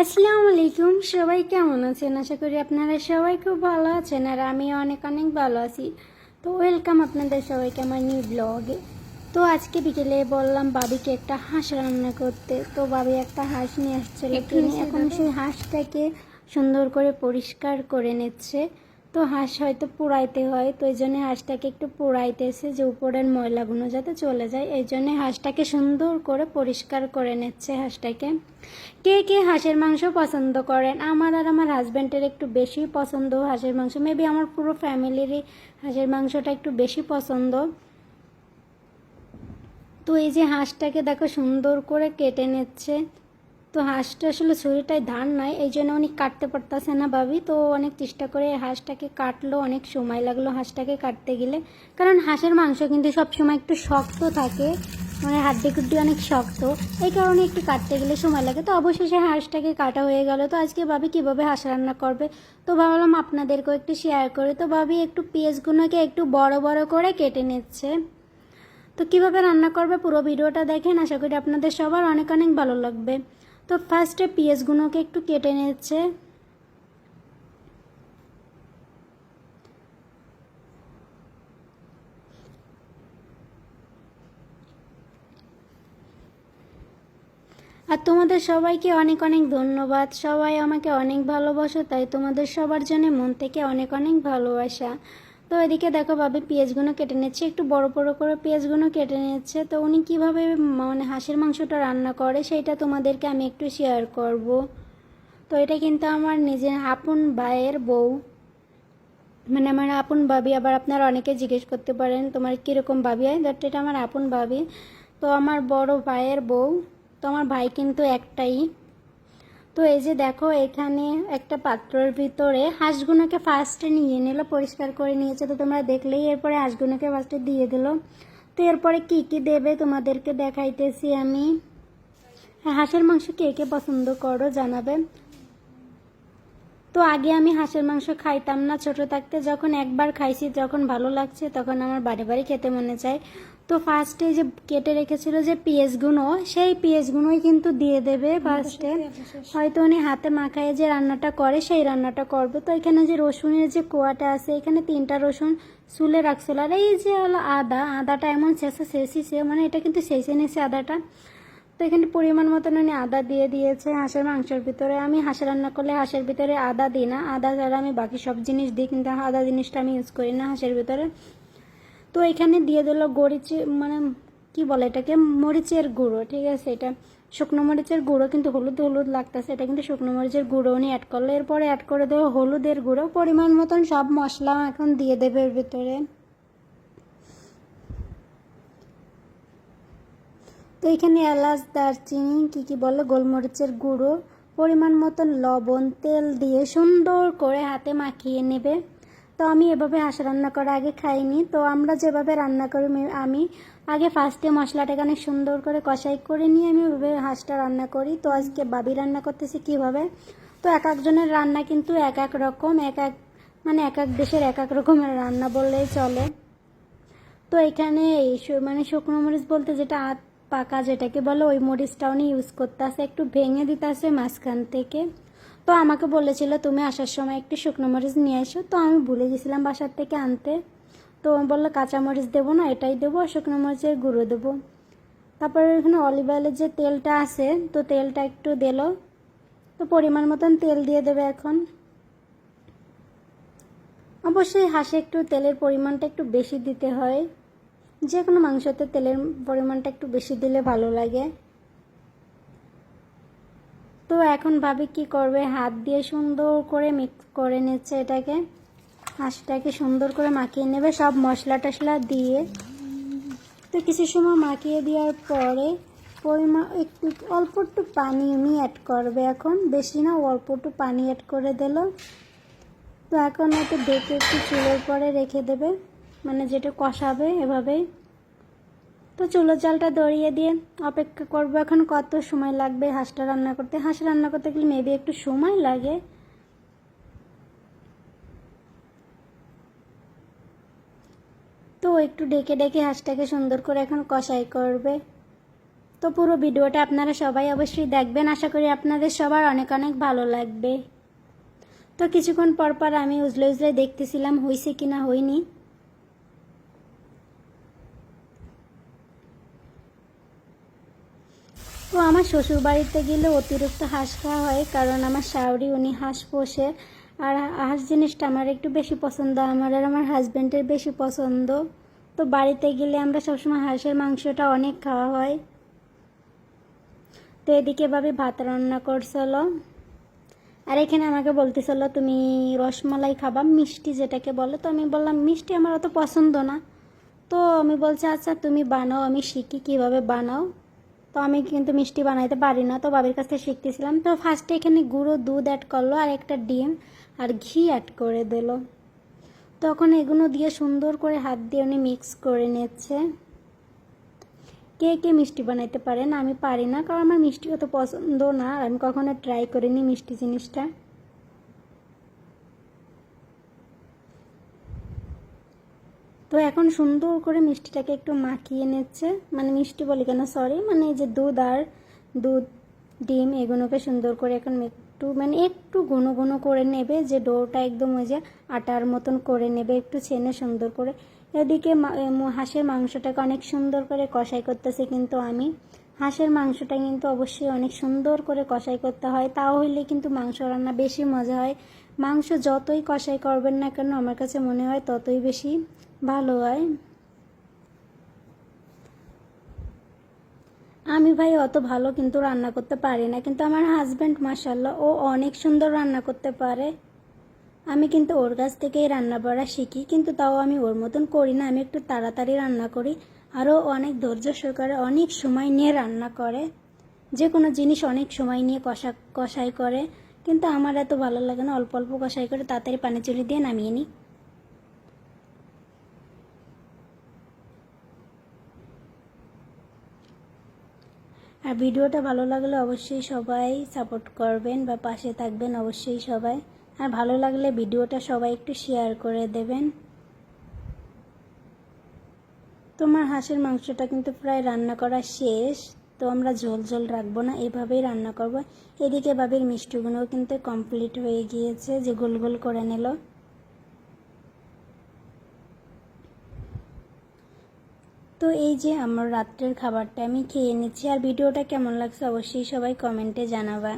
আসসালামু আলাইকুম সবাই কেমন আছেন? আশা করি আপনারা সবাই খুব ভালো আছেন আর আমি অনেক অনেক ভালো আছি। তো ওয়েলকাম আপনাদের সবাইকে আমার নিউ ব্লগে তো আজকে বিকেলে বললাম বাবিকে একটা হাঁস রান্না করতে। তো বাবি একটা হাঁস নিয়ে আসছিল এখন সেই হাঁসটাকে সুন্দর করে পরিষ্কার করে নিচ্ছে। তো হাঁস হয়তো পোড়াইতে হয়, তো এই জন্য হাঁসটাকে একটু পোড়াইতেছে যে উপরের ময়লাগুলো যাতে চলে যায়। এই জন্য হাঁসটাকে সুন্দর করে পরিষ্কার করে নিচ্ছে হাঁসটাকে। কে কে হাঁসের মাংস পছন্দ করেন? আমার আর আমার হাজব্যান্ডের একটু বেশি পছন্দ হাঁসের মাংস। মেবি আমার পুরো ফ্যামিলিরই হাঁসের মাংসটা একটু বেশি পছন্দ। তো এই যে হাঁসটাকে দেখো সুন্দর করে কেটে নিচ্ছে। তো হাঁসটা আসলে শরীরটায় ধান নাই, এই জন্য উনি কাটতে পারতেছে না ভাবি। তো অনেক চেষ্টা করে হাঁসটাকে কাটলো, অনেক সময় লাগল হাঁসটাকে কাটতে গেলে। কারণ হাঁসের মাংস কিন্তু সবসময় একটু শক্ত থাকে মানে হাড্ডি কুড্ডি অনেক শক্ত। এই কারণে একটু কাটতে গেলে সময় লাগে। তো অবশেষে হাঁসটাকে কাটা হয়ে গেল। তো আজকে ভাবি কীভাবে হাঁস রান্না করবে? তো ভাবলাম আপনাদেরকেও একটু শেয়ার করে। তো ভাবি একটু পেঁয়াজগুলোকে একটু বড় বড় করে কেটে নিচ্ছে। তো কীভাবে রান্না করবে পুরো ভিডিওটা দেখেন। আশা করি আপনাদের সবার অনেক অনেক ভালো লাগবে। তো ফার্স্টে পেঁয়াজগুলোকে একটু কেটে নিচ্ছে। আর তোমাদের সবাইকে অনেক অনেক ধন্যবাদ। সবাই আমাকে অনেক ভালোবাসো, তাই তোমাদের সবার জন্য মন থেকে অনেক অনেক ভালোবাসা। তো এদিকে দেখো ভাবি পেঁয়াজগুলো কেটে নিচ্ছে, একটু বড় বড় করে পেঁয়াজগুলো কেটে নিচ্ছে। তো উনি কীভাবে মানে হাঁসের মাংসটা রান্না করে সেটা তোমাদেরকে আমি একটু শেয়ার করব। তো এটা কিন্তু আমার নিজের আপন ভাইয়ের বউ। মানে আমার আপন ভাবি, আবার আপনারা অনেকে জিজ্ঞেস করতে পারেন, তোমার কীরকম ভাবি? হয় দ্যাট এটা আমার আপন ভাবি। তো আমার বড় ভাইয়ের বউ, তো আমার ভাই কিন্তু একটাই। তো এই যে দেখো, এখানে একটা পাত্রের ভিতরে হাঁসগুলোকে ফার্স্টে নিয়ে নিল, পরিষ্কার করে নিয়েছে। তো তোমরা দেখলেই এরপরে হাঁসগুলোকে ফার্স্টে দিয়ে দিল। তো এরপরে কি কি দেবে তোমাদেরকে দেখাইতেছি আমি। হাঁসের মাংস কে কে পছন্দ করো জানাবে। তো আগে আমি হাঁসের মাংস খাইতাম না ছোট থাকতে। যখন একবার খাইছি, যখন ভালো লাগছে, তখন আমার বাড়ি বাড়ি খেতে মনে চায়। তো ফার্স্টে যে কেটে রেখেছিল যে পেঁয়াজগুলো সেই পেঁয়াজগুলোই কিন্তু দিয়ে দেবে ফার্স্টে হয়তো উনি হাতে মাখায় যে রান্নাটা করে সেই রান্নাটা করবে। তো এখানে যে রসুনের যে কোয়াটা আছে এখানে তিনটা রসুন চুলে রাখছিল। আর এই যে হলো আদা আদাটা এমন শেষে শেষিছে মানে এটা কিন্তু শেষে নিয়েছে আদাটা। তো এখানে পরিমাণ মতন উনি আদা দিয়ে দিয়েছে হাঁসের মাংসের ভিতরে। আমি হাঁস রান্না করলে হাঁসের ভিতরে আদা দিই না। আদা ছাড়া আমি বাকি সব জিনিস দিই কিন্তু আদা জিনিসটা আমি ইউজ করি না হাঁসের ভিতরে। তো এখানে দিয়ে দিল গরিচে মানে কি বলে এটাকে? মরিচের গুঁড়ো, ঠিক আছে? এটা শুকনো মরিচের গুঁড়ো, কিন্তু হলুদ হলুদ লাগতেছে। এটা কিন্তু শুকনো মরিচের গুঁড়ো উনি অ্যাড করল এরপরে অ্যাড করে দেবো হলুদের গুঁড়ো। পরিমাণ মতন সব মশলা এখন দিয়ে দেবে এর ভিতরে। তো এখানে এলাচ, দারচিনি, কী কী বলে? গোলমরিচের গুঁড়ো। পরিমাণ মতন লবণ, তেল দিয়ে সুন্দর করে হাতে মাখিয়ে নেবে। তো আমি এভাবে হাঁস রান্না করা আগে খাইনি। তো আমরা যেভাবে রান্না করি আমি আগে ফার্স্টে মশলাটাকে অনেক সুন্দর করে কষাই করে নিয়ে আমি ওইভাবে হাঁসটা রান্না করি। তো আজকে বাবি রান্না করতেছি কীভাবে? তো এক একজনের রান্না কিন্তু এক এক রকম, এক এক মানে এক এক দেশের এক এক রকমের রান্না বললেই চলে। তো এখানে এই মানে শুকনো মরিচ বলতে যেটা আত পাকা যেটাকে বলে, ওই মরিচটা উনি ইউজ করতে আসে একটু ভেঙে দিতে আসে মাঝখান থেকে। তো আমাকে বলেছিল, তুমি আসার সময় একটু শুকনো মরিচ নিয়ে এসো। তো আমি ভুলে গেছিলাম বাসার থেকে আনতে। তো বলল, কাঁচা মরিচ দেবো না, এটাই দেবো, আর শুকনো মরিচের গুঁড়ো দেবো। তারপরে এখানে অলিভ অয়েলের যে তেলটা আছে, তো তেলটা একটু দিল। তো পরিমাণ মতন তেল দিয়ে দেবে এখন। অবশ্যই হাঁসে একটু তেলের পরিমাণটা একটু বেশি দিতে হয়। যে কোনো মাংসতে তেলের পরিমাণটা একটু বেশি দিলে ভালো লাগে। তো এখন ভাবি কি করবে? হাত দিয়ে সুন্দর করে মিক্স করে নিচ্ছে এটাকে। হাঁসটাকে সুন্দর করে মাখিয়ে নেবে, সব মশলা টশলা দিয়ে। তো কিছু সময় মাখিয়ে দেওয়ার পরে পরিমাণ একটু, অল্প একটু পানি উনি অ্যাড করবে এখন। বেশি না, অল্প একটু পানি অ্যাড করে দিল। তো এখন একটু ডেকে একটু চুলোর পরে রেখে দেবে। মানে যেটা কষাবে এভাবেই। তো চুলোর জালটা দড়িয়ে দিয়ে অপেক্ষা করব। এখন কত সময় লাগবে হাঁসটা রান্না করতে? হাঁস রান্না করতে গেলে মেবি একটু সময় লাগে। তো একটু ডেকে ডেকে হাঁসটাকে সুন্দর করে এখন কষাই করবে। তো পুরো ভিডিওটা আপনারা সবাই অবশ্যই দেখবেন। আশা করি আপনাদের সবার অনেক অনেক ভালো লাগবে। তো কিছুক্ষণ পর পর আমি উজলে উজলে দেখতেছিলাম হয়েছে কি না হয়নি। তো আমার শ্বশুর বাড়িতে গেলে অতিরিক্ত হাঁস খাওয়া হয়, কারণ আমার শাওরি উনি হাঁস পোষে। আর হাঁস জিনিসটা আমার একটু বেশি পছন্দ, আমার আর আমার হাজব্যান্ডের বেশি পছন্দ। তো বাড়িতে গেলে আমরা সবসময় হাঁসের মাংসটা অনেক খাওয়া হয়। তো এদিকে ভাবে ভাত রান্না করছিল। আর এখানে আমাকে বলতেছিল, তুমি রসমালাই খাবা, মিষ্টি যেটাকে বলে। তো আমি বললাম, মিষ্টি আমার অত পছন্দ না। তো আমি বলছি আচ্ছা তুমি বানাও, আমি শিখি কীভাবে বানাও। তো আমি কিন্তু মিষ্টি বানাইতে পারি না, তো বাবির কাছ থেকে শিখতেছিলাম। তো ফার্স্টে এখানে গুঁড়ো দুধ অ্যাড করল আর একটা ডিম আর ঘি অ্যাড করে দিল। তখন এগুলো দিয়ে সুন্দর করে হাত দিয়ে উনি মিক্স করে নিচ্ছে। কে কে মিষ্টি বানাইতে পারেন আমি পারি না, কারণ আমার মিষ্টি অত পছন্দ না, আর আমি কখনো ট্রাই করিনি মিষ্টি জিনিসটা। তো এখন সুন্দর করে মিষ্টিটাকে একটু মাখিয়ে নিচ্ছে। মানে মিষ্টি বলি কেন? সরি মানে এই যে দুধ আর দুধ, ডিম, এগুলোকে সুন্দর করে এখন একটু মানে একটু ঘন ঘন করে নেবে, যে ডোটা একদম ওই যে আটার মতন করে নেবে, একটু ছেনে সুন্দর করে। এদিকে হাঁসের মাংসটাকে অনেক সুন্দর করে কষাই করতেছে কিন্তু আমি। হাঁসের মাংসটা কিন্তু অবশ্যই অনেক সুন্দর করে কষাই করতে হয়, তাও হইলে কিন্তু মাংস রান্না বেশি মজা হয়। মাংস যতই কষাই করবেন না কেন, আমার কাছে মনে হয় ততই বেশি ভালো হয় আমি, ভাই, অত ভালো কিন্তু রান্না করতে পারি না। কিন্তু আমার হাজব্যান্ড মাসাল্লাহ ও অনেক সুন্দর রান্না করতে পারে। আমি কিন্তু ওর কাছ থেকেই রান্না বাড়া শিখি, কিন্তু তাও আমি ওর মতন করি না। আমি একটু তাড়াতাড়ি রান্না করি আরও অনেক ধৈর্য সহকারে অনেক সময় নিয়ে রান্না করে। যে কোনো জিনিস অনেক সময় নিয়ে কষা, কষাই করে, কিন্তু আমার এত ভালো লাগে না। অল্প অল্প কষাই করে তাড়াতাড়ি পানি চুলি দিয়ে নামিয়ে নিই। আর ভিডিওটা ভালো লাগলে অবশ্যই সবাই সাপোর্ট করবেন বা পাশে থাকবেন অবশ্যই সবাই। আর ভালো লাগলে ভিডিওটা সবাই একটু শেয়ার করে দেবেন। তোমার হাঁসের মাংসটা কিন্তু প্রায় রান্না করা শেষ, তো আমরা ঝোল ঝোল রাখব না, এভাবেই রান্না করব। এদিকে বাবির মিষ্টিগুলোও কিন্তু কমপ্লিট হয়ে গিয়েছে, যে গোল গোল করে নিল। তো এই যে আমার রাত্রের খাবারটা আমি খেয়ে নিচ্ছি, আর ভিডিওটা কেমন লাগছে অবশ্যই সবাই কমেন্টে জানাবা।